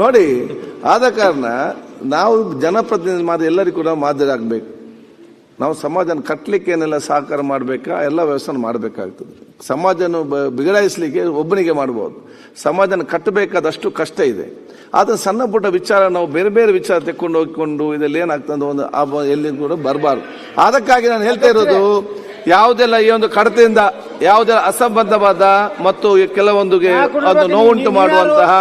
ನೋಡಿ ಆದ ಕಾರಣ ನಾವು ಜನಪ್ರತಿನಿಧಿ ಮಾತ್ರ ಎಲ್ಲರಿಗೂ ಕೂಡ ಮಾದರಿ ಆಗಬೇಕು. ನಾವು ಸಮಾಜನ ಕಟ್ಟಲಿಕ್ಕೆ ಏನೆಲ್ಲ ಸಹಕಾರ ಮಾಡಬೇಕಾ? ಎಲ್ಲ ವ್ಯವಸ್ಥೆ ಮಾಡಬೇಕಾಗ್ತದೆ. ಸಮಾಜನ ಬಿಗಡಾಯಿಸ್ಲಿಕ್ಕೆ ಒಬ್ಬನಿಗೆ ಮಾಡ್ಬೋದು. ಸಮಾಜನ ಕಟ್ಟಬೇಕಾದಷ್ಟು ಕಷ್ಟ ಇದೆ. ಆದರೆ ಸಣ್ಣ ಪುಟ್ಟ ವಿಚಾರ ನಾವು ಬೇರೆ ಬೇರೆ ವಿಚಾರ ತೆಕ್ಕೊಂಡು ಹೋಗಿಕೊಂಡು ಇದರಲ್ಲಿ ಏನಾಗ್ತದೆ ಒಂದು ಎಲ್ಲಿ ಕೂಡ ಬರಬಾರ್ದು. ಅದಕ್ಕಾಗಿ ನಾನು ಹೇಳ್ತಾ ಇರೋದು ಯಾವುದೆಲ್ಲ ಈ ಒಂದು ಕಡತೆಯಿಂದ ಯಾವುದೆಲ್ಲ ಅಸಂಬದ್ಧವಾದ ಮತ್ತು ಕೆಲವೊಂದಿಗೆ ಅದು ನೋವುಂಟು ಮಾಡುವಂತಹ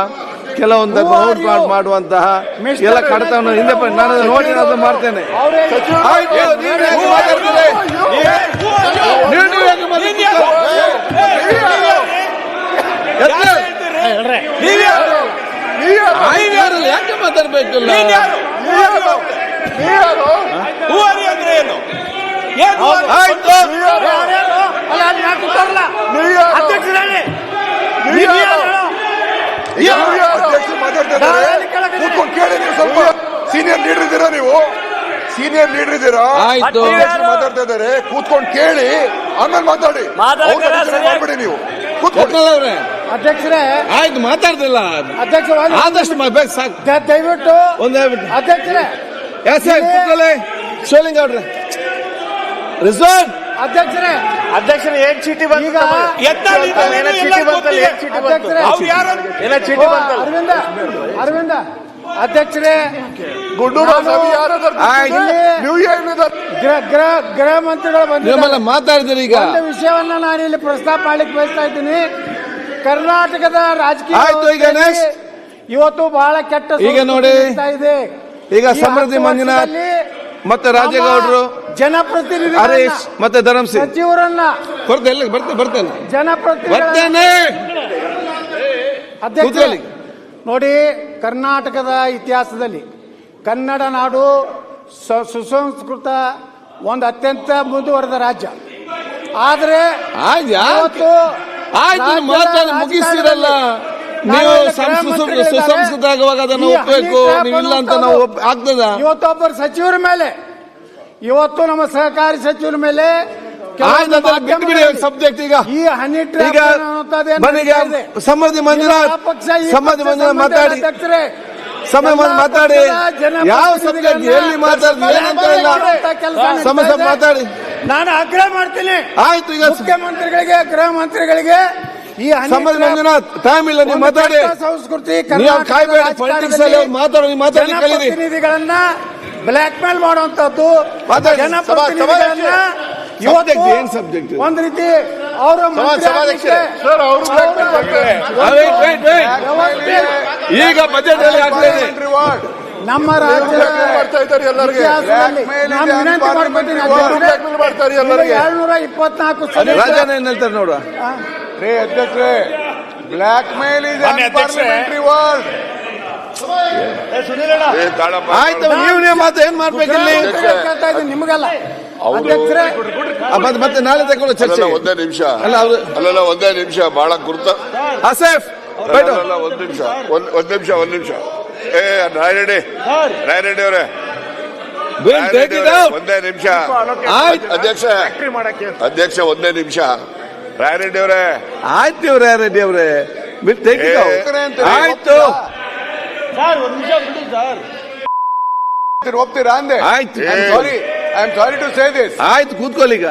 ಕೆಲವೊಂದು ಔಟ್ ಮಾಡ್- ಮಾಡುವಂತಹ ಎಲ್ಲ ಕಡತವನ್ನು ಹಿಂದೆ ನಾನು ನೋಡಿ ನಾನು ಮಾಡ್ತೇನೆ. ಯಾಕೆ ಮಾತಾಡ್ಬೇಕಿಲ್ಲ? ಅಧ್ಯಕ್ಷರೇ, ಕೂತ್ಕೊಂಡು ಕೇಳಿ ನೀವು ಸ್ವಲ್ಪ ಸೀನಿಯರ್ ಲೀಡರ್ ಇದ್ದೀರಾ ನೀವು? ಸೀನಿಯರ್ ಲೀಡರ್ ಇದ್ದೀರಾ? ಆಯ್ತು. ಮಾತಾಡ್ತಾ ಇದ್ದಾರೆ. ಕೂತ್ಕೊಂಡು ಕೇಳಿ ಆಮೇಲೆ ಮಾತಾಡಿ. ಮಾತಾಡಕ್ಕೆ ಅವ್ರ ಮಾಡ್ಬೇಡಿ ನೀವು. ಅವ್ರೆ? ಅಧ್ಯಕ್ಷರೇ. ಆಯ್ತು ಮಾತಾಡ್ದಿಲ್ಲ ಅಧ್ಯಕ್ಷ ಒಂದು- ಆದಷ್ಟು ಮಾ- ಬೇಗ ಸಾಕು. ದ- ದಯವಿಟ್ಟು ಒಂದೇ ಅಧ್ಯಕ್ಷರೇ. ಎಸ್ ಕೂತ್ಕೊಳ್ಳಿ. ಶಿವಲಿಂಗ ಅವ್ರೆ. ರಿಸರ್ವ್ ಅಧ್ಯಕ್ಷರೇ ಅಧ್ಯಕ್ಷರು ಏನ್ ಚೀಟಿ ಬಂತಲ್ಲ ಏನ್ ಬಂತು? ಏನೋ ಬಂತಲ್ಲ? ಅರವಿಂದ ಅರವಿಂದ ಅಧ್ಯಕ್ಷರೇ ಗುಡ್ಡೂರು ಗೃಹ ಮಂತ್ರಿಗಳು ಬಂದಿದ್ದಾರೆ. ಮಾತಾಡಿದ್ರಿ ಈಗ. ವಿಷಯವನ್ನ ನಾನು ಇಲ್ಲಿ ಪ್ರಸ್ತಾಪ ಮಾಡ್ಲಿಕ್ಕೆ ಬಯಸ್ತಾ ಇದ್ದೀನಿ. ಕರ್ನಾಟಕದ ರಾಜಕೀಯ ಆಯ್ತು, ಈಗ ವ್ಯವಸ್ಥೆಯಲ್ಲಿ ಇವತ್ತು ಬಹಳ ಕೆಟ್ಟ ಈಗ ನೋಡಿ. ಇದೆ. ಈಗ ಸಮೃದ್ಧಿ ಮಂಜುನಾಥ್ ಮತ್ತೆ ರಾಜೇಗೌಡರು? ಜನಪ್ರತಿನಿಧಿ ಹರೀಶ್ ಮತ್ತೆ ಧರಮ್ ಸಿಂಗ್ ಸಚಿವರನ್ನ ಬರ್ತೇನೆ ಬರ್ತೇನೆ ಜನಪ್ರತಿನಿಧಿ ಬರ್ತೇನೆ! ಅಧ್ಯಕ್ಷ ನೋಡಿ ಕರ್ನಾಟಕದ ಇತಿಹಾಸದಲ್ಲಿ ಕನ್ನಡ ನಾಡು ಸುಸಂಸ್ಕೃತ ಒಂದು ಅತ್ಯಂತ ಮುಂದುವರೆದ ರಾಜ್ಯ. ಆದರೆ ಆಯ್ತು ಮುಗಿಸಿರಲ್ಲ ಮಾತಾಡಿ ಮುಗಿಸ್ತಿರಲ್ಲ. ನೀವು ನಾವೆಲ್ಲ ಸಂ- ಗೃಹ ಸುಸಂ- ಮಂತ್ರಿಗಳಿದ್ದಾರೆ. ಸುಸಂಸ್ಕೃತ ಆಗುವಾಗ ಅದನ್ನು ಒಪ್ಪಬೇಕು ಹನಿ ನೀವು ಇಲ್ಲ ಅಂತ ನಾವು ಆಗ್ತದ? ಇವತ್ತೊಬ್ಬರು ಸಚಿವರ ಮೇಲೆ. ಇವತ್ತು ನಮ್ಮ ಸಹಕಾರಿ ಸಚಿವರ ಮೇಲೆ ಸಬ್ಜೆಕ್ಟ್ ಈಗ. ಈ ಹನಿ. ಸಮೃದ್ಧಿ ಮಂದಿರ ಆ ಪಕ್ಷ ಈ ಸಮೃದ್ಧಿ ಮಂದಿರ ಮಾತಾಡಿ. ಸಮಯ ಮಾತಾಡಿ. ಯಾವ ಸಬ್ಜೆಕ್ಟ್ ಎಲ್ಲಿ ನಡೀತಾ ಸಮಸ್ಯೆ ಮಾತಾಡಿ. ನಾನು ಆಗ್ರಹ ಮಾಡ್ತೀನಿ. ಆಯ್ತು ಈಗ ಮುಖ್ಯಮಂತ್ರಿಗಳಿಗೆ ಗೃಹ ಮಂತ್ರಿಗಳಿಗೆ ಈ ಟ್ರ್ಯಾಪ್ ಮಂಜುನಾಥ್ ಟೈಮ್ ಇಲ್ಲ ನೀವು ಮಾತಾಡಿ. ಸಂಸ್ಕೃತಿ ಕಾಯ್ಬೇಡಿ ಪೊಲಿಟಿಕ್ಸ್ ಅಲ್ಲಿ ಮಾತಾಡಿ ನೀವು ಮಾತಾಡಿ ಕಲೀರಿ ಜನಪ್ರತಿನಿಧಿಗಳನ್ನ ಬ್ಲಾಕ್ ಮೇಲ್ ಮಾಡುವಂತದ್ದು. ಜನಪ್ರತಿನಿಧಿಗಳನ್ನ ಇವತ್ತು ಏನ್ ಸಬ್ಜೆಕ್ಟ್ ಒಂದ್ ರೀತಿ ಅವರು ಈಗ ಬಜೆಟ್ ಅಲ್ಲಿ ಆಗ್ತಾ ಇದೆ ರಿವಾರ್ಡ್ ನಮ್ಮ ರಾಜ್ಯದ ಮಾಡ್ತಾ ಇದ್ದಾರೆ ಎಲ್ಲರಿಗೆ. ಏಳ್ನೂರ ಇಪ್ಪತ್ನಾಲ್ಕು ರಾಜನ ಏನ್ ಹೇಳ್ತಾರೆ ನೋಡುವ? ರೇ ಅಧ್ಯಕ್ಷರೇ blackmail is. Unparliamentary word ಆಯ್ತು ನೀವು ನೀವು ಮಾತು ಏನ್ ಮಾಡ್ಬೇಕಿಲ್ಲಿ ನಿಮಗಲ್ಲ. ಮತ್ತೆ ಮತ್ತೆ ನಾಳೆ ತಗೊಳ್ಳೋ ಚರ್ಚೆ. ಒಂದೇ ನಿಮಿಷ. ಅಲ್ಲ ಅವ್ರು ಅಲ್ಲಲ್ಲ ಒಂದೇ ನಿಮಿಷ. ಬಹಳ ಗುರುತ ಅಸೇಫ್ ಒಂದ್ ನಿಮಿಷ. ಒಂದ್ ಒಂದ್ ನಿಮಿಷ ಒಂದ್ ನಿಮಿಷ. ಏ ರಾಯರೆಡ್ಡಿ. ರಾಯರೆಡ್ಡಿ ಅವರೇ. ಒಂದೇ ನಿಮಿಷ. ಆಯ್ತು. ಅಧ್ಯಕ್ಷ ಅಧ್ಯಕ್ಷ ಒಂದೇ ನಿಮಿಷ. ರಾಯರೆಡ್ಡಿ ಅವರೇ. ಆಯ್ತು ಇವ್ರೆ ರಾಯರೆಡ್ಡಿ ಅವ್ರೆ. ಬಿಟ್ಟು ಟೇಕ್ ಇಟ್ ಔಟ್ ಆಯ್ತು ಒಪ್ತೀರಾ ಅಂದೆ ಆಯ್ತು. Sorry I am sorry. To say this ಆಯ್ತು. ಕೂತ್ಕೊಳ್ಳಿ ಈಗ.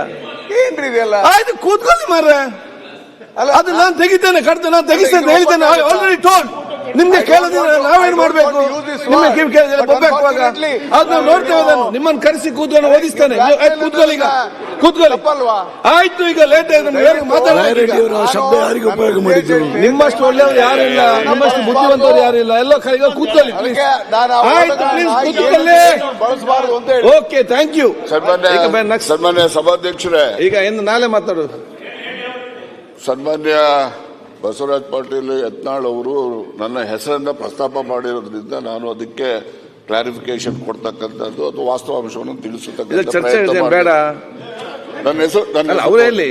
ಏನ್ರಿ ಇದೆಲ್ಲ? ಆಯ್ತು ಕೂತ್ಕೊಳ್ಳಿ ಮಾರ್ರೆ. ಅಲ್ಲ ಅದು ನಾನು ತೆಗಿತೇನೆ ಕಡ್ತೇನೆ ನಾನು ತೆಗಿಸ್ತೇನೆ ಹೇಳಿದ್ದೇನೆ ಆಲ್ರೆಡಿ ಟೋಲ್ ನಿಮ್ಗೆ ಕೇಳಿದ್ರೆ ನಾವೇನ್ ಮಾಡ್ಬೇಕು? ನಿಮ್ಮ ಕಿವಿ ಕೇಳಿದ್ರೆ ಬೊಬ್ಬೆ ಹಾಕುವಾಗ ಅದು ನಾವು ನೋಡ್ತೇವೆ ಅದನ್ನು ನಿಮ್ಮನ್ನು ಕರೆಸಿ ಕೂತ್ಕೊಂಡು ಓದಿಸ್ತಾನೆ. ಕೂತ್ಕೊಳ್ಳಿ ಈಗ. ಕೂತ್ಕೊಳ್ಳಿ. ಆಯ್ತು ಈಗ ಲೇಟ್ ಆಯ್ತು. ಮಾತಾಡೋದು ಶಬ್ದ ಯಾರಿಗೆ ಉಪಯೋಗ ಮಾಡಿದ್ರು? ನಿಮ್ಮಷ್ಟು ಒಳ್ಳೆಯವರು ಯಾರಿಲ್ಲ ನಿಮ್ಮಷ್ಟು ಬುದ್ಧಿವಂತರು ಯಾರಿಲ್ಲ ಎಲ್ಲ ಕೈಗ ಕೂತ್ಕೊಳ್ಳಿ ಆಯ್ತು ಪ್ಲೀಸ್ ಕೂತ್ಕೊಳ್ಳಿ. ಬಳಸಬಾರದು ಅಂತ ಹೇಳಿ. ಓಕೆ ಥ್ಯಾಂಕ್ ಯು ಸನ್ಮಾನ್ಯ ಸಭಾಧ್ಯಕ್ಷರೇ. ಈಗ ಎಂದು ನಾಳೆ ಮಾತಾಡೋದು. ಸನ್ಮಾನ್ಯ ಬಸವರಾಜ್ ಪಾಟೀಲ್ ಯತ್ನಾಳ್ ಅವರು ನನ್ನ ಹೆಸರನ್ನ ಪ್ರಸ್ತಾಪ ಮಾಡಿರೋದ್ರಿಂದ ನಾನು ಅದಕ್ಕೆ ಕ್ಲಾರಿಫಿಕೇಶನ್ ಕೊಡ್ತಕ್ಕಂಥದ್ದು ಅದು ವಾಸ್ತವಾಂಶವನ್ನು ಇದೆ, ಬೇಡ. ನನ್ನ ಹೆಸರು ನನ್ನ ಅವರೇ ಇಲ್ಲಿ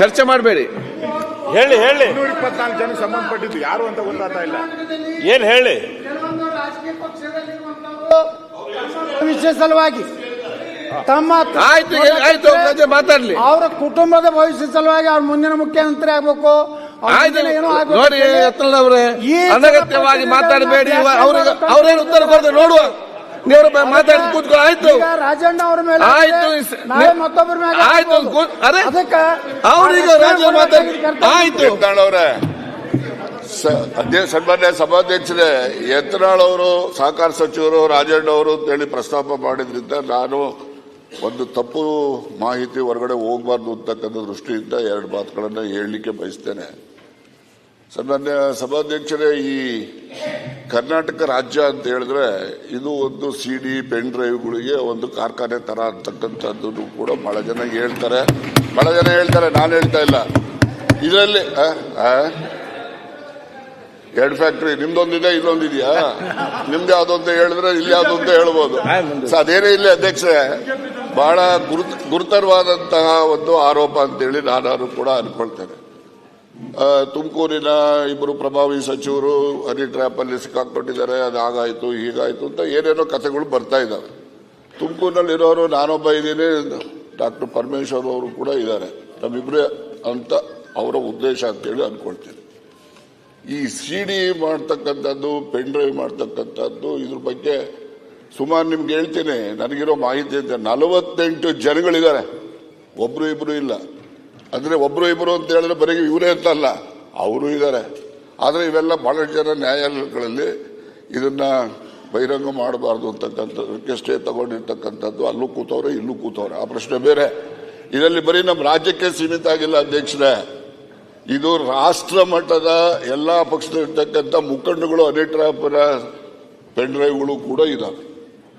ಚರ್ಚೆ ಮಾಡಬೇಡಿ. ಹೇಳಿ ಹೇಳಿ. ಇಪ್ಪತ್ನಾಲ್ಕು ಜನ ಸಂಬಂಧಪಟ್ಟಿದ್ದು ಯಾರು ಅಂತ ಗೊತ್ತಾಗ್ತಾ ಇಲ್ಲ. ಏನು ಹೇಳಿ? ವಿಷಯ ಸಲುವಾಗಿ ತಮ್ಮ ಆಯ್ತು ಹೇಳಿ, ಆಯ್ತು ರಜೆ ಮಾತಾಡ್ಲಿ. ಅವರ ಕುಟುಂಬದ ಭವಿಷ್ಯ ಸಲುವಾಗಿ ಅವ್ರ ಮುಂದಿನ ಮುಖ್ಯಮಂತ್ರಿ ಆಗ್ಬೇಕು. ನೋಡಿ ಅವರೇ ಅನಗತ್ಯವಾಗಿ ಮಾತಾಡಬೇಡಿ ಅವ್ರಿಗೆ ಅವ್ರೇನು ಉತ್ತರ ಕೊಡದೆ ನೋಡುವ. ನೀವು ಮಾತಾಡಿ ಕೂತ್ಕೊ ಆಯ್ತು. ರಾಜಣ್ಣ ಅವ್ರ ಮೇಲೆ ಆಯ್ತು, ಮತ್ತೊಬ್ಬರ ಮೇಲೆ ಆಯ್ತು, ಅದಕ್ಕೆ ಅವ್ರಿಗೆ ರಕ್ಷಣೆ ಮಾತಾಡಿ. ಆಯ್ತು. ಕಾಣವ್ರೆ ಅಧ್ಯಕ್ಷ ಸನ್ಮಾನ್ಯ ಸಭಾಧ್ಯಕ್ಷರೇ ಯತ್ನಾಳ್ ಅವರು ಸಹಕಾರ ಸಚಿವರು ರಾಜಣ್ಣ ಅವರು ಅಂತೇಳಿ ಪ್ರಸ್ತಾಪ ಮಾಡಿದ್ರಿಂದ ನಾನು ಒಂದು ತಪ್ಪು ಮಾಹಿತಿ ಹೊರಗಡೆ ಹೋಗಬಾರ್ದು ಅಂತಕ್ಕಂಥ ದೃಷ್ಟಿಯಿಂದ ಎರಡು ಮಾತುಗಳನ್ನು ಹೇಳಲಿಕ್ಕೆ ಬಯಸ್ತೇನೆ. ಸನ್ಮಾನ್ಯ ಸಭಾಧ್ಯಕ್ಷರೇ ಈ ಕರ್ನಾಟಕ ರಾಜ್ಯ ಅಂತ ಹೇಳಿದ್ರೆ ಇದು ಒಂದು ಸಿ ಡಿ ಪೆನ್ ಡ್ರೈವ್ಗಳಿಗೆ ಒಂದು ಕಾರ್ಖಾನೆ ತರ ಅಂತಕ್ಕಂಥದ್ದು ಕೂಡ ಬಹಳ ಜನ ಹೇಳ್ತಾರೆ. ಬಹಳ ಜನ ಹೇಳ್ತಾರೆ ನಾನು ಹೇಳ್ತಾ ಇಲ್ಲ. ಇದರಲ್ಲಿ? ಎರಡು ಫ್ಯಾಕ್ಟ್ರಿ ನಿಮ್ದೊಂದಿದೆ ಇಲ್ಲೊಂದಿದೆಯಾ ನಿಮ್ದು ಯಾವ್ದು ಅಂತ ಹೇಳಿದ್ರೆ ಇಲ್ಲಿ ಯಾವ್ದು ಅಂತ ಹೇಳ್ಬೋದು. ಅದೇನೇ ಇಲ್ಲಿ ಅಧ್ಯಕ್ಷರೇ. ಬಹಳ ಗುರುತ, ಗುರುತರವಾದಂತಹ ಒಂದು ಆರೋಪ ಅಂತೇಳಿ ನಾನು ಕೂಡ ಅನ್ಕೊಳ್ತೇನೆ. ತುಮಕೂರಿನ ಇಬ್ಬರು ಪ್ರಭಾವಿ ಸಚಿವರು ಹನಿ ಟ್ರ್ಯಾಪ್ ಅಲ್ಲಿ ಸಿಕ್ಕಾಕೊಂಡಿದ್ದಾರೆ ಅದು ಹಾಗಾಯ್ತು ಹೀಗಾಯ್ತು ಅಂತ ಏನೇನೋ ಕಥೆಗಳು ಬರ್ತಾ ಇದ್ದಾವೆ ತುಮಕೂರಿನಲ್ಲಿರೋರು ನಾನೊಬ್ಬ ಇದ್ದೀನಿ, ಡಾಕ್ಟರ್ ಪರಮೇಶ್ವರ್ ಅವರು ಕೂಡ ಇದ್ದಾರೆ. ನಮ್ಮಿಬ್ರೇ ಅಂತ ಅವರ ಉದ್ದೇಶ ಅಂತೇಳಿ ಅನ್ಕೊಳ್ತೇನೆ. ಈ ಸಿ ಡಿ ಮಾಡ್ತಕ್ಕಂಥದ್ದು, ಪೆನ್ ಡ್ರೈವ್ ಮಾಡ್ತಕ್ಕಂಥದ್ದು ಇದ್ರ ಬಗ್ಗೆ ಸುಮಾರು ನಿಮ್ಗೆ ಹೇಳ್ತೀನಿ, ನನಗಿರೋ ಮಾಹಿತಿ ಅಂತ ನಲವತ್ತೆಂಟು ಜನಗಳಿದ್ದಾರೆ. ಒಬ್ರು ಇಬ್ರು ಇಲ್ಲ. ಅಂದ್ರೆ ಒಬ್ರು ಇಬ್ರು ಅಂತ ಹೇಳಿದ್ರೆ ಬರೀ ಇವರೇ ಅಂತಲ್ಲ, ಅವರು ಇದ್ದಾರೆ. ಆದರೆ ಇವೆಲ್ಲ ಬಹಳಷ್ಟು ಜನ ನ್ಯಾಯಾಲಯಗಳಲ್ಲಿ ಇದನ್ನ ಬಹಿರಂಗ ಮಾಡಬಾರ್ದು ಅಂತಕ್ಕಂಥದ್ದಕ್ಕೆ ಸ್ಟೇ ತಗೊಂಡಿರ್ತಕ್ಕಂಥದ್ದು. ಅಲ್ಲೂ ಕೂತವ್ರೆ, ಇಲ್ಲೂ ಕೂತವ್ರೆ. ಆ ಪ್ರಶ್ನೆ ಬೇರೆ. ಇದರಲ್ಲಿ ಬರೀ ನಮ್ಮ ರಾಜ್ಯಕ್ಕೆ ಸೀಮಿತ ಆಗಿಲ್ಲ ಅಧ್ಯಕ್ಷರೇ. ಇದು ರಾಷ್ಟ್ರ ಮಟ್ಟದ ಎಲ್ಲಾ ಪಕ್ಷದಲ್ಲಿರ್ತಕ್ಕಂಥ ಮುಖಂಡಗಳು ಅನಿಟ್ರಾಪರ ಪೆನ್ ಡ್ರೈವ್ಗಳು ಕೂಡ ಇದಾವೆ.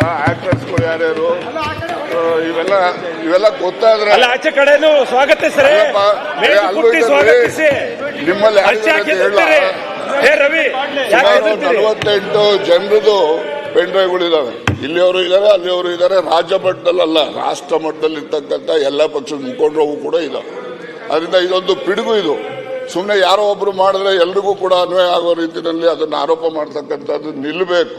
ಆಕ್ಟರ್ಸ್ಗಳು ಯಾರ್ಯಾರು? ಇವೆಲ್ಲ ಇವೆಲ್ಲ ಗೊತ್ತಾದ್ರೆ ಅಲ್ಲ ಆಚೆ ಕಡೆನು ಸ್ವಾಗತಿಸ್ರಿ. ಸ್ವಾಗತಿಸಿ. ನಿಮ್ಮಲ್ಲಿ. ಹೇಳ ರವಿ ನಲವತ್ತೆಂಟು ಜನರದು ಪೆನ್ ಡ್ರೈವ್ಗಳು ಇದಾವೆ. ಇಲ್ಲಿಯವರು ಇದ್ದಾರೆ ಅಲ್ಲಿಯವರು ಇದ್ದಾರೆ ರಾಜ್ಯ ಮಟ್ಟದಲ್ಲಲ್ಲ ರಾಷ್ಟ್ರ ಮಟ್ಟದಲ್ಲಿ ಇರ್ತಕ್ಕಂಥ ಎಲ್ಲ ಪಕ್ಷದ ಮುಖಂಡರು ಕೂಡ ಇದಾವೆ. ಅದರಿಂದ ಇದೊಂದು ಪಿಡುಗು ಇದು. ಸುಮ್ಮನೆ ಯಾರೋ ಒಬ್ರು ಮಾಡಿದ್ರೆ ಎಲ್ರಿಗೂ ಕೂಡ ಅನ್ವಯ ಆಗೋ ರೀತಿಯಲ್ಲಿ ಅದನ್ನು ಆರೋಪ ಮಾಡ್ತಕ್ಕಂಥದ್ದು ನಿಲ್ಲಬೇಕು.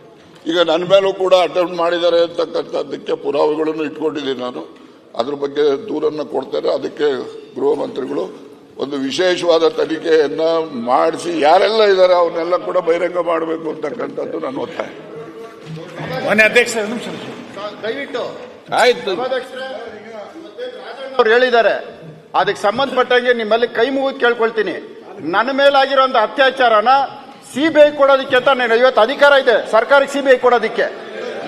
ಈಗ ನನ್ನ ಮೇಲೂ ಕೂಡ ಅಟೆಂಪ್ಟ್ ಮಾಡಿದ್ದಾರೆ ಅಂತಕ್ಕಂಥದ್ದಕ್ಕೆ ಪುರಾವೆಗಳನ್ನು ಇಟ್ಕೊಂಡಿದ್ದೀನಿ ನಾನು. ಅದ್ರ ಬಗ್ಗೆ ದೂರನ್ನು ಕೊಡ್ತಾರೆ ಅದಕ್ಕೆ ಗೃಹ ಮಂತ್ರಿಗಳು ಒಂದು ವಿಶೇಷವಾದ ತನಿಖೆಯನ್ನು ಮಾಡಿಸಿ ಯಾರೆಲ್ಲ ಇದ್ದಾರೆ ಅವನ್ನೆಲ್ಲ ಕೂಡ ಬಹಿರಂಗ ಮಾಡಬೇಕು ಅಂತಕ್ಕಂಥದ್ದು ನನ್ನ ಒತ್ತಾಯ. ದಯವಿಟ್ಟು ಆಯ್ತು. ಅವ್ರು ಹೇಳಿದ್ದಾರೆ. ಅದಕ್ಕೆ ಸಂಬಂಧಪಟ್ಟಂಗೆ ನಿಮ್ಮಲ್ಲಿ ಕೈ ಮುಗಿದು ಕೇಳ್ಕೊಳ್ತೀನಿ. ನನ್ನ ಮೇಲಾಗಿರೋ ಅತ್ಯಾಚಾರನ ಸಿಬಿಐ ಕೊಡೋದಕ್ಕೆ ಅಂತ ನಾನು ಇವತ್ತು ಅಧಿಕಾರ ಇದೆ ಸರ್ಕಾರಕ್ಕೆ ಸಿಬಿಐ ಕೊಡೋದಕ್ಕೆ.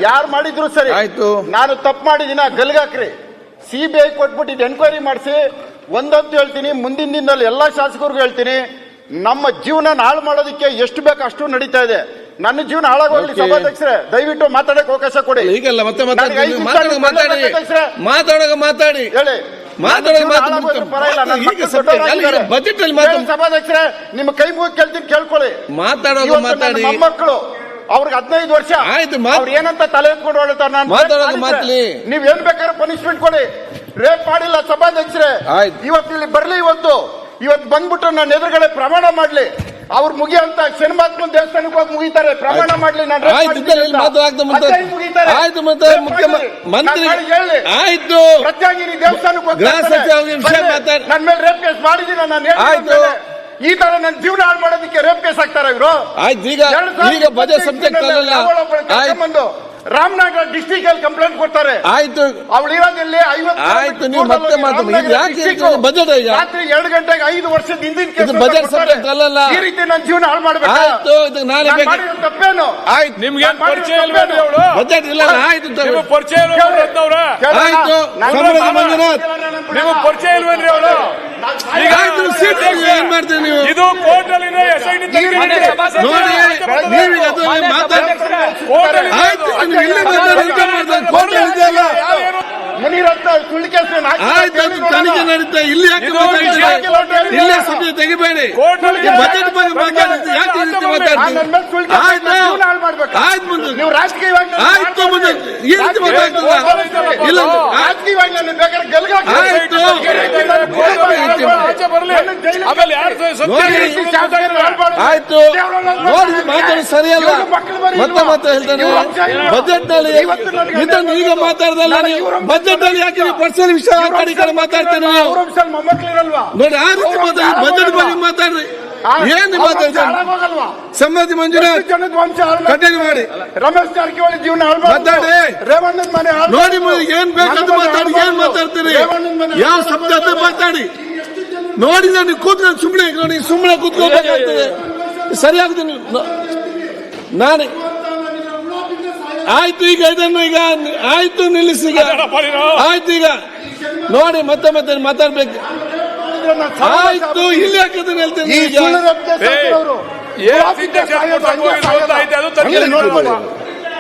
ಯಾರು ಮಾಡಿದ್ರು ಸರಿ? ಆಯ್ತು. ನಾನು ತಪ್ಪು ಮಾಡಿದಿನ? ಗಲ್ಗಾಕ್ರಿ. ಸಿಬಿಐ ಕೊಟ್ಬಿಟ್ಟು ಇದು ಎನ್ಕ್ವೈರಿ ಮಾಡಿಸಿ ಒಂದಂತೂ ಹೇಳ್ತೀನಿ ಮುಂದಿನ ದಿನದಲ್ಲಿ ಎಲ್ಲ ಶಾಸಕರಿಗೂ ಹೇಳ್ತೀನಿ ನಮ್ಮ ಜೀವನ ಹಾಳು ಮಾಡೋದಕ್ಕೆ ಎಷ್ಟು ಬೇಕು ಅಷ್ಟು ನಡೀತಾ ಇದೆ. ನನ್ನ ಜೀವನ ಹಾಳಾಗೋಗ್ಲಿ. ಸಭಾಧ್ಯಕ್ಷರೇ. ದಯವಿಟ್ಟು ಮಾತಾಡಕ್ಕೆ ಅವಕಾಶ ಕೊಡಿ. ಈಗಲ್ಲ ಮತ್ತೆ ಮಾತಾಡಿ. ಮಾತಾಡಿ. ಹೇಳಿ. ಜೀವನ ಮಾತು ಬಜೆಟ್ ಅಲ್ಲಿ ಮಾತು- ಸಭಾಧ್ಯಕ್ಷರೇ ನಿಮ್ಮ ಕೈ ಮುಗಿ ಕೇಳ್ತೀನಿ ಕೇಳ್ಕೊಳ್ಳಿ. ಮಾತಾಡೋದು ಮಾತಾಡಿ. ಮಕ್ಕಳು ಅವ್ರಿಗೆ ಹದಿನೈದು ವರ್ಷ. ಆಯ್ತು, ಅವ್ರು ಏನಂತ ತಲೆ ಎತ್ಕೊಂಡು ಹೊರಡ್ತಾರೆ ನಾನು ಮಾತಾಡೋದು ಮಾತಲಿ ಮಾತ್ಲಿ. ನೀವ್ ಏನ್ ಬೇಕಾದ್ರೆ ಪನಿಷ್ಮೆಂಟ್ ಕೊಡಿ. ರೇಪ್ ಮಾಡಿಲ್ಲ ಸಭಾಧ್ಯಕ್ಷರೇ. ಆಯ್ತು. ಇವತ್ತು ಇಲ್ಲಿ ಬರ್ಲಿ ಇವತ್ತು. ಇವತ್ತು ಬಂದ್ಬಿಟ್ಟು ನನ್ನ ಎದುರುಗಡೆ ಪ್ರಮಾಣ ಮಾಡ್ಲಿ ಅವ್ರು ಮುಗಿಯಂತ ಶನಿಮಾತ್ಮನ ದೇವಸ್ಥಾನಕ್ಕೆ ಹೋಗಿ ಮುಗಿತಾರೆ ಪ್ರಮಾಣ ಮಾಡ್ಲಿ ನಾನು ಆಯ್ತು ಮತ್ತೆ. ಮಂತ್ರಿ. ಆಯ್ತು ಪ್ರತ್ಯೇಕಿನಿ ದೇವಸ್ಥಾನಕ್ಕೆ ಹೋಗ್ತಾ ಗೃಹ ಇರ್ತಾರೆ. ಸಚಿವ ಅವ್ರು ನಿಮಿಷ ಬನ್ನಿ. ಮಾತಾಡಿ. ನನ್ ಮೇಲೆ ರೇಪ್ ಕೇಸ್ ಮಾಡಿದೀನಿ ನಾನು ಆಯ್ತು. ಈ ತರ ನನ್ನ ಜೀವನ ಹಾಳು ಮಾಡೋದಕ್ಕೆ ರೇಪ್ ಕೇಸ್ ಹಾಕ್ತಾರೆ ಇವರು ಆಯ್ತು ಈಗ ಈಗ ಬಜೆಟ್ ಸಬ್ಜೆಕ್ಟ್ ಆಯ್ತು ರಾಮನಗರ ಡಿಸ್ಟಿಕ್ ಅಲ್ಲಿ ಕಂಪ್ಲೇಂಟ್ ಕೊಡ್ತಾರೆ. ಆಯ್ತು. ಅವಳು ಇರೋದಿಲ್ಲ ಆಯ್ತು, ನೀವು ಮತ್ತೆ ಮಾತಾಡಿ. budget ಈಗ? ರಾತ್ರಿ ಎರಡು ಗಂಟೆಗೆ ಐದು ವರ್ಷದ ಹಿಂದಿನ ಬಜೆಟ್ subject ಅಲ್ಲಲ್ಲ. ಈ ರೀತಿ ನನ್ನ ಜೀವನ ಹಾಳು ಮಾಡ್ಬೇಕು? ಆಯ್ತು ಇದು ನಾಳೆ ತಪ್ಪೇನು? ಆಯ್ತು ನಿಮ್ಗೆ ಪರಿಚಯ ಇಲ್ವೇನ್ರಿ ಅವಳು ಬಜೆಟ್ ಇಲ್ಲ ಆಯ್ತು. ನಿಮಗೆ ಪರಿಚಯ ಇಲ್ಲ. ಆಯ್ತು. ಮಂಜುನಾಥ್. ನಿಮಗೆ ಪರಿಚಯ ಇಲ್ವೇನ್ರಿ ಅವಳು? ಏನ್ ಮಾಡ್ತೀರಿ ನೀವು? ಇದು ಕೋರ್ಟ್ ಅಲ್ಲಿ. ತನಿಖೆ ನಡೀತಾ ಇಲ್ಲಿ ಯಾಕೆ ಇಲ್ಲೇ ಸುದ್ದಿ ತೆಗಿಬೇಡಿ. ಬಜೆಟ್ ಬಗ್ಗೆ ಯಾಕೆ ರೀತಿ ಮಾತಾಡ್ತೀರಿ? ಆಯ್ತು ಆಯ್ತು ಮುಂದೆ ನೀವು ರಾಜಕೀಯವಾಗಿ ಆಯ್ತು ಮುಂದೆ ಈ ರೀತಿ ಇಲ್ಲ. ಆಯ್ತು. ಆಚೆ ಬರ್ಲಿ? ಆಮೇಲೆ ಯಾರು. ಆಯ್ತು. ನೋಡಿ ಮಾತಾಡೋದು ಸರಿಯಲ್ಲ. ಮತ್ತೆ ಮತ್ತೆ ಹೇಳ್ತಾನೆ. ಬಜೆಟ್ನಲ್ಲಿ ಇದನ್ನು ಈಗ ಮಾತಾಡ್ದಲ್ಲ ಬಜೆಟ್ನಲ್ಲಿ ಯಾಕೆ ಪರ್ಸನಲ್ ವಿಷಯ ಆ ಕಡೆ ಈ ಕಡೆ ಮಾತಾಡ್ತೇನೆ ನೋಡಿ ಆ ರೀತಿ ಮಾತಾಡಿ ಬಜೆಟ್ ಬಗ್ಗೆ ಮಾತಾಡ್ರಿ ಏನ್ ಮಾತಾಡ್ತಾರೆ? ಸಮ್ಮತಿ ಮಂಜುನಾಥ್ ಕಂಟಿನ್ಯೂ ಮಾಡಿ. ರಮೇಶ್ ಜಾರಕಿಹೊಳಿ ಜೀವನ ಹಾಳು ಮಾತಾಡಿ. ರೇವಣ್ಣನ ಮನೆ ನೋಡಿ ಏನ್ ಬೇಕಂತ ಮಾತಾಡಿ ಏನ್ ಮಾತಾಡ್ತೀರಿ? ರೇವಣ್ಣನ ಮನೆ ಯಾವ ಶಬ್ದ ಮಾತಾಡಿ. ನೋಡಿ ನಾನು ಕೂತ್ಕೊಂಡು ಸುಮ್ಮನೆ ನೋಡಿ ಸುಮ್ಮನೆ ಕೂತ್ಕೋಬೇಕಾಗ್ತದೆ ಸರಿಯಾಗುತ್ತೆ ನೀವು ನಾನು. ಆಯ್ತು ಈಗ ಇದನ್ನು ಈಗ ಆಯ್ತು ನಿಲ್ಲಿಸಿ ಈಗ. ಆಯ್ತು ಈಗ. ನೋಡಿ ಮತ್ತೆ ಮತ್ತೆ ಮಾತಾಡ್ಬೇಕು. ಆಯ್ತು ಇಲ್ಲಿ ಹಾಕಿದ್ರೆ ಹೇಳ್ತೇನೆ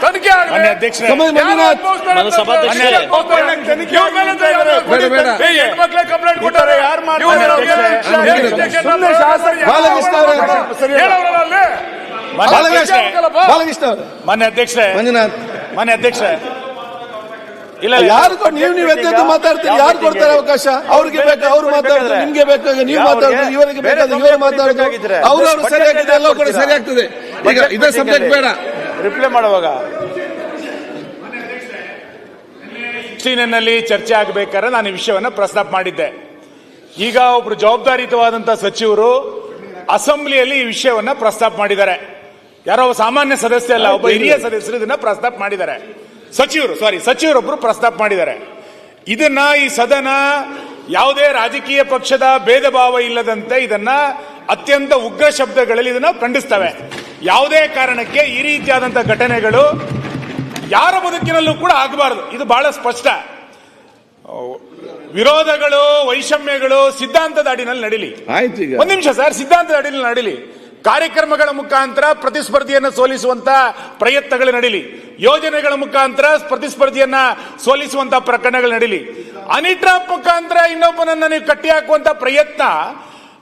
ತನಿಖೆ ಆಗಲಿ. ಅಧ್ಯಕ್ಷ. ಹೆಣ್ಮಕ್ಳೇ ಕಂಪ್ಲೇಂಟ್ ಕೊಟ್ಟಾರೆ ಯಾರು ಅಧ್ಯಕ್ಷರೇ ಮಂಜುನಾಥ್. ಮನೆ ಅಧ್ಯಕ್ಷ ಇಲ್ಲ ಯಾರು ನೀವು ನೀವು ಎತ್ತಿ ಮಾತಾಡ್ತೀರಿ? ಯಾರು ಕೊಡ್ತಾರೆ ಅವಕಾಶ? ಅವ್ರಿಗೆ ಬೇಕು ಅವ್ರು ಮಾತಾಡಿದ್ರೆ ನಿಮ್ಗೆ ಬೇಕಾಗ ನೀವು ಮಾತಾಡಿದ್ರೆ ಇವರಿಗೆ ಬೇಕಾದ್ರೆ ಇವರು ಮಾತಾಡಿದ್ರೆ ಅವ್ರು ಅವ್ರು ಸರಿಯಾಗಿದೆ ಎಲ್ಲ ಕೂಡ ಸರಿ ಆಗ್ತದೆ ಈಗ ಇದೇ ಸಬ್ಜೆಕ್ಟ್ ಬೇಡ. ರಿಪ್ಲೈ ಮಾಡುವಾಗ. ಚೀನಿನಲ್ಲಿ ಚರ್ಚೆ ಆಗಬೇಕಾದ್ರೆ ನಾನು ಈ ವಿಷಯವನ್ನು ಪ್ರಸ್ತಾಪ ಮಾಡಿದ್ದೆ. ಈಗ ಒಬ್ರು ಜವಾಬ್ದಾರಿಯುತವಾದಂತಹ ಸಚಿವರು ಅಸೆಂಬ್ಲಿಯಲ್ಲಿ ಈ ವಿಷಯವನ್ನ ಪ್ರಸ್ತಾಪ ಮಾಡಿದ್ದಾರೆ. ಯಾರೋ ಸಾಮಾನ್ಯ ಸದಸ್ಯ ಅಲ್ಲ, ಒಬ್ಬ ಹಿರಿಯ ಸದಸ್ಯರು ಇದನ್ನ ಪ್ರಸ್ತಾಪ ಮಾಡಿದ್ದಾರೆ. ಸಚಿವರು ಸಾರಿ ಸಚಿವರೊಬ್ರು ಪ್ರಸ್ತಾಪ ಮಾಡಿದ್ದಾರೆ. ಇದನ್ನ ಈ ಸದನ ಯಾವುದೇ ರಾಜಕೀಯ ಪಕ್ಷದ ಭೇದ ಭಾವ ಇಲ್ಲದಂತೆ ಇದನ್ನ ಅತ್ಯಂತ ಉಗ್ರ ಶಬ್ದಗಳಲ್ಲಿ ಇದನ್ನ ಖಂಡಿಸ್ತವೆ. ಯಾವುದೇ ಕಾರಣಕ್ಕೆ ಈ ರೀತಿಯಾದಂತ ಘಟನೆಗಳು ಯಾರ ಬದುಕಿನಲ್ಲೂ ಕೂಡ ಆಗಬಾರದು. ಇದು ಬಹಳ ಸ್ಪಷ್ಟ. ವಿರೋಧಗಳು ವೈಷಮ್ಯಗಳು ಸಿದ್ಧಾಂತದ ಅಡಿನಲ್ಲಿ ನಡೀಲಿ. ಒಂದ್ ನಿಮಿಷ ಸರ್ ಸಿದ್ಧಾಂತದ ಅಡಿನಲ್ಲಿ ನಡೀಲಿ. ಕಾರ್ಯಕ್ರಮಗಳ ಮುಖಾಂತರ ಪ್ರತಿಸ್ಪರ್ಧಿಯನ್ನು ಸೋಲಿಸುವಂತ ಪ್ರಯತ್ನಗಳು ನಡೀಲಿ. ಯೋಜನೆಗಳ ಮುಖಾಂತರ ಪ್ರತಿಸ್ಪರ್ಧಿಯನ್ನ ಸೋಲಿಸುವಂತ ಪ್ರಕರಣಗಳು ನಡೀಲಿ. ಅನಿಟ್ರಾಪ್ ಮುಖಾಂತರ ಇನ್ನೊಬ್ಬನನ್ನ ನೀವು ಕಟ್ಟಿ ಹಾಕುವಂತ ಪ್ರಯತ್ನ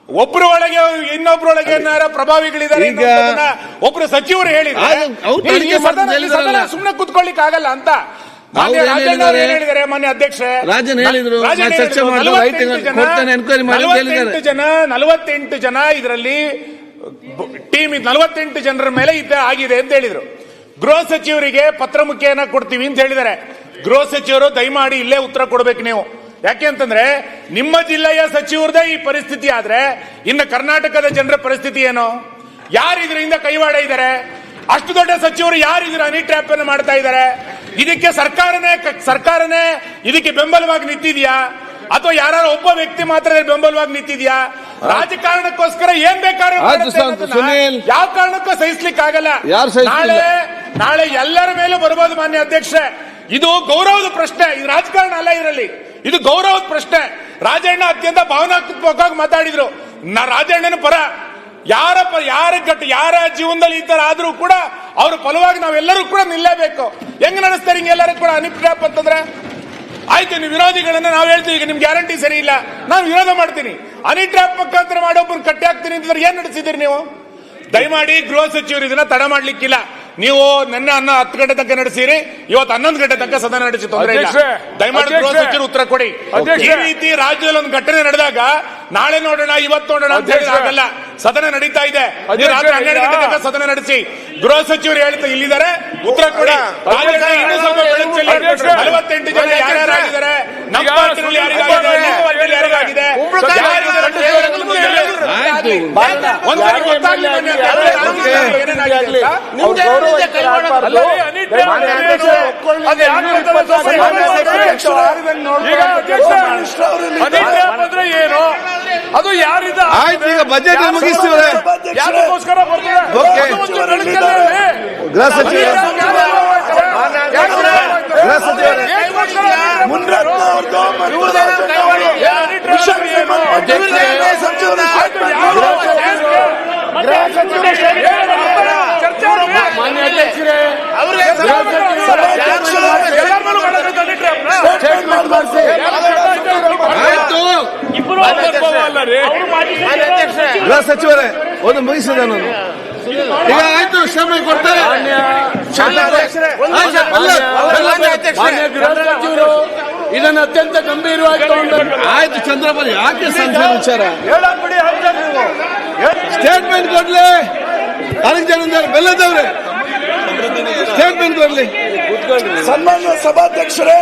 ಒಬ್ರು ಒಳಗೆ ಇನ್ನೊಬ್ರೊಳಗೆ ಏನಾರ ಪ್ರಭಾವಿಗಳಿದ್ದಾರೆ ಒಬ್ರು ಸಚಿವರು ಹೇಳಿದ್ರು ಸುಮ್ಮನೆ ಕುತ್ಕೊಳ್ಳಿಕ್ ಆಗಲ್ಲ ಅಂತ. ಹೇಳಿದ್ದಾರೆ? ಮಾನ್ಯ ಅಧ್ಯಕ್ಷ ರಾಜನ್ ಹೇಳಿದ್ರು, ನಲವತ್ತೆಂಟು ಜನ-. ನಲವತ್ತೆಂಟು ಜನ ನಲವತ್ತೆಂಟು ಜನ ಇದರಲ್ಲಿ ಟೀಮ್ ನಲವತ್ತೆಂಟು ಜನರ ಮೇಲೆ ಇದ್ದ ಆಗಿದೆ ಅಂತ ಹೇಳಿದ್ರು. ಗೃಹ ಸಚಿವರಿಗೆ ಪತ್ರ ಮುಖೇನ ಕೊಡ್ತೀವಿ ಅಂತ ಹೇಳಿದ್ದಾರೆ. ಗೃಹ ಸಚಿವರು ದಯಮಾಡಿ ಇಲ್ಲೇ ಉತ್ತರ ಕೊಡ್ಬೇಕು ನೀವು. ಯಾಕೆ ಅಂತಂದ್ರೆ ನಿಮ್ಮ ಜಿಲ್ಲೆಯ ಸಚಿವರದೇ ಈ ಪರಿಸ್ಥಿತಿ ಆದ್ರೆ ಇನ್ನು ಕರ್ನಾಟಕದ ಜನರ ಪರಿಸ್ಥಿತಿ ಏನು? ಯಾರು ಇದರಿಂದ ಕೈವಾಡ ಇದ್ದಾರೆ? ಅಷ್ಟು ದೊಡ್ಡ ಸಚಿವರು ಯಾರು ಇದರ ಹನಿ ಟ್ರ್ಯಾಪ್ ಅನ್ನು ಮಾಡ್ತಾ ಇದ್ದಾರೆ? ಇದಕ್ಕೆ ಸರ್ಕಾರನೇ ಸರ್ಕಾರನೇ ಇದಕ್ಕೆ ಬೆಂಬಲವಾಗಿ ನಿಂತಿದ್ಯಾ? ಅಥವಾ ಯಾರು ಒಬ್ಬ ವ್ಯಕ್ತಿ ಮಾತ್ರ ಬೆಂಬಲವಾಗಿ ನಿಂತಿದ್ಯಾ? ರಾಜಕಾರಣಕ್ಕೋಸ್ಕರ ಏನ್ ಬೇಕಾದ್ರೂ ಯಾವ ಕಾರಣಕ್ಕೂ ಸಹಿಸ್ಲಿಕ್ಕೆ ಆಗಲ್ಲ ನಾಳೆ ನಾಳೆ ಎಲ್ಲರ ಮೇಲೂ ಬರ್ಬೋದು ಮಾನ್ಯ ಅಧ್ಯಕ್ಷ ಇದು ಗೌರವದ ಪ್ರಶ್ನೆ. ಇದು ರಾಜಕಾರಣ ಅಲ್ಲ ಇದರಲ್ಲಿ. ಇದು ಗೌರವದ ಪ್ರಶ್ನೆ. ರಾಜಣ್ಣ ಅತ್ಯಂತ ಭಾವನಾತ್ಮಕವಾಗಿ ಮಾತಾಡಿದ್ರು. ನಾ ರಾಜಣ್ಣನ ಪರ ಯಾರ ಪರ ಯಾರ ಘಟ ಯಾರ ಜೀವನದಲ್ಲಿ ಈ ತರ ಆದ್ರೂ ಕೂಡ ಅವ್ರ ಫಲವಾಗಿ ನಾವೆಲ್ಲರೂ ಕೂಡ ನಿಲ್ಲೇಬೇಕು. ಹೆಂಗ್ ನಡೆಸ್ತಾರೆ ಹಿಂಗೆ ಎಲ್ಲರೂ ಕೂಡ ಅನಿಪ್ರಾಪ್ ಅಂತಂದ್ರೆ, ಆಯ್ತು, ನೀವು ವಿರೋಧಿಗಳನ್ನ ನಾವು ಹೇಳ್ತೀವಿ, ಈಗ ನಿಮ್ ಗ್ಯಾರಂಟಿ ಸರಿ ಇಲ್ಲ. ನಾನು ವಿರೋಧ ಮಾಡ್ತೀನಿ. ಅನಿಟ್ರಾಪ್ ಮುಖಾಂತರ ಮಾಡೊಬ್ಬರು ಕಟ್ಟಿ ಹಾಕ್ತೀನಿ ಅಂತಂದ್ರೆ ಏನ್ ನಡೆಸಿದಿರಿ ನೀವು? ದಯಮಾಡಿ ಗೃಹ ಸಚಿವರು ಇದನ್ನ ತಡ ಮಾಡ್ಲಿಕ್ಕಿಲ್ಲ. ನೀವು ನಿನ್ನೆ ಅನ್ನ ಹತ್ತು ಗಂಟೆ ತನಕ ನಡೆಸಿರಿ ಇವತ್ತು ಹನ್ನೊಂದು ಗಂಟೆ ತನಕ ಸದನ ನಡೆಸಿ ತೊಂದರೆ ಇಲ್ಲ ದಯಮಾಡಿ ಗೃಹ ಸಚಿವರು ಉತ್ತರ ಕೊಡಿ ಈ ರೀತಿ ರಾಜ್ಯದಲ್ಲಿ ಒಂದು ಘಟನೆ ನಡೆದಾಗ ನಾಳೆ ನೋಡೋಣ ಇವತ್ತು ನೋಡೋಣ ಅಂತ ಹೇಳಿ ಆಗಲ್ಲ ಸದನ ನಡೀತಾ ಇದೆ ರಾತ್ರಿ ಹನ್ನೆರಡು ಗಂಟೆ ತನಕ ಸದನ ನಡೆಸಿ ಗೃಹ ಸಚಿವರು ಹೇಳ್ತಾ ಇಲ್ಲಿದ್ದಾರೆ ಉತ್ತರ ಕೊಡಿ ನಲವತ್ತೆಂಟು ಜನ ಯಾರ್ಯಾರಾಗಿದ್ದಾರೆ ನಮ್ಮ ಪಾರ್ಟಿನಲ್ಲಿ ಯಾರಿಗಾಗಿದೆ ಯಾರಿಗಾಗಿದೆ ಒಂದ್ಸರಿ ಗೊತ್ತಾಗ್ಲಿ ಏನು ಅದು ಯಾರಿಂದ ಆಯ್ತು ಈಗ ಬಜೆಟ್ ಮುಗಿಸ್ತೀವಿ ಗೃಹ ಸಚಿವ ಅದನ್ನು ಮುಗಿಸಿದೆ ನಾನು. ಈಗ ಆಯ್ತು ಶ್ರಮ ಕೊಡ್ತಾರೆ. ಇದನ್ನು ಅತ್ಯಂತ ಗಂಭೀರವಾಗಿ ಆಯ್ತು ಚಂದ್ರಪ್ಪ ಯಾಕೆ ಸಂಧಾನ ವಿಚಾರ? ಸ್ಟೇಟ್ಮೆಂಟ್ ಕೊಡ್ಲಿ. ನಾಲ್ಕು ಜನ ಬೆಲ್ಲದವ್ರೆ ಸ್ಟೇಟ್ಮೆಂಟ್ ಕೊಡ್ಲಿ. ಸನ್ಮಾನ್ಯ ಸಭಾಧ್ಯಕ್ಷರೇ